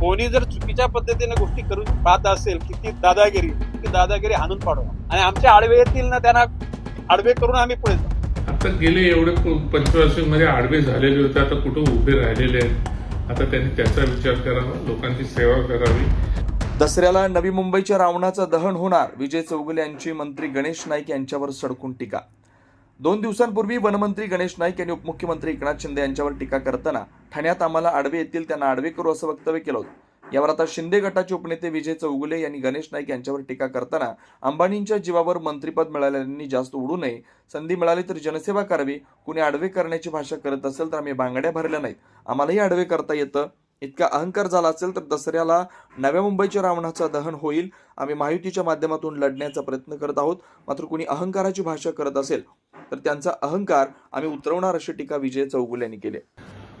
कोणी जर चुकीच्या पद्धतीने गोष्टी करून पाहत असेल की ती दादागिरी ती दादागिरी हाणून पाडवा. आणि आमच्या आडवे येतील ना त्यांना आडवे करून आम्ही पुढे जाऊ. आता गेले एवढे पंचवर्षामध्ये आडवे झालेले होते आता कुठं उभे राहिलेले आहेत? आता त्यांनी त्याचा विचार करावा लोकांची सेवा करावी. दसऱ्याला नवी मुंबईच्या रावणाचं दहन होणार विजय चौगुले यांची मंत्री गणेश नाईक यांच्यावर सडकून टीका. दोन दिवसांपूर्वी वनमंत्री गणेश नाईक यांनी उपमुख्यमंत्री एकनाथ शिंदे यांच्यावर टीका करताना ठाण्यात आम्हाला आडवे येतील त्यांना आडवे करू असं वक्तव्य केलं होतं. यावर आता शिंदे गटाचे उपनेते विजय चौगुले यांनी गणेश नाईक यांच्यावर टीका करताना अंबानींच्या जीवावर मंत्रीपद मिळालेल्यांनी जास्त उडू नये संधी मिळाली तर जनसेवा करावी कुणी आडवे करण्याची भाषा करत असेल तर आम्ही बांगड्या भरल्या नाहीत. आम्हालाही आडवे करता येतं. इतका अहंकार झाला असेल तर दसऱ्याला नव्या मुंबईच्या रावणाचं दहन होईल. आम्ही महायुतीच्या माध्यमातून लढण्याचा प्रयत्न करत आहोत. मात्र कुणी अहंकाराची भाषा करत असेल तर त्यांचा अहंकार आम्ही उतरवणार अशी टीका विजय चौगुल यांनी केली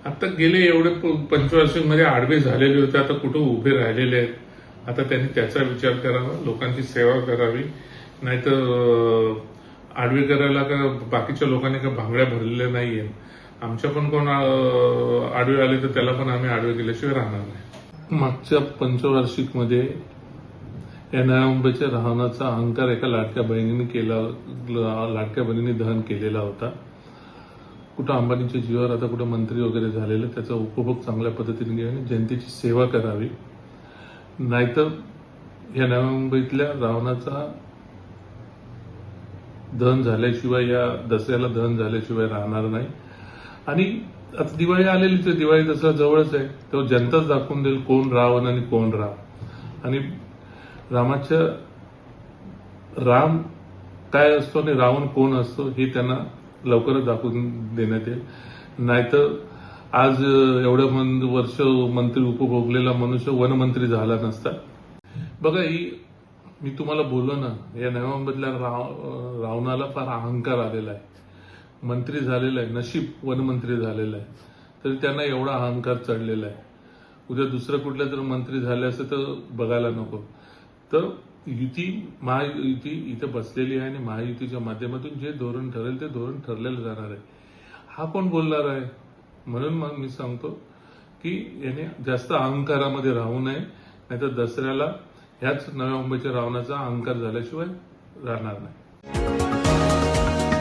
आता गेले एवढे पंचवार्षिकमध्ये आडवे झालेले होते. आता कुठं उभे राहिलेले आहेत? आता त्यांनी त्याचा विचार करावा लोकांची सेवा करावी. नाहीतर आडवे करायला का बाकीच्या लोकांनी का भांगड्या भरलेल्या नाहीये आमच्या पण कोण आडवे आले तर त्याला पण आम्ही आडवे गेल्याशिवाय राहणार नाही. मागच्या पंचवार्षिकमध्ये या मुंबईच्या राहण्याचा अहंकार एका लाडक्या बहिणीने केला लाडक्या बहिणीने दहन केलेला होता. कुठं अंबानीच्या जीवावर आता कुठं मंत्री वगैरे झालेलं त्याचा उपभोग चांगल्या पद्धतीने घ्यावी आणि जनतेची सेवा करावी. नाहीतर या नव्या मुंबईतल्या रावणाचा दहन झाल्याशिवाय या दसऱ्याला दहन झाल्याशिवाय राहणार नाही. आणि आता दिवाळी आलेलीच आहे दिवाळी दसरा जवळच आहे तेव्हा जनताच दाखवून देईल कोण रावण आणि कोण राम. आणि रामाच्या राम काय असतो आणि रावण कोण असतो हे त्यांना लवकरच दाखवून देण्यात येईल. नाहीतर आज एवढं वर्ष मंत्री उपभोगलेला मनुष्य वनमंत्री झाला नसता. बघा ही मी तुम्हाला बोललो ना या नव्या राव रावणाला फार अहंकार आलेला आहे. मंत्री झालेला आहे नशीब वनमंत्री झालेला आहे. तरी त्यांना एवढा अहंकार चढलेला आहे. उद्या दुसरं कुठल्या जर मंत्री झाले असं तर बघायला नको. तर युती महायुती इथे बसलेली आहे आणि महायुतीच्या माध्यमातून जे धोरण ठरेल ते धोरण ठरलेलं जाणार आहे. हा कोण बोलणार आहे? म्हणून मग मी सांगतो की याने जास्त अहंकारामध्ये राहू नये नाहीतर दसऱ्याला ह्याच नव्या मुंबईच्या रावणाचा अहंकार झाल्याशिवाय राहणार नाही.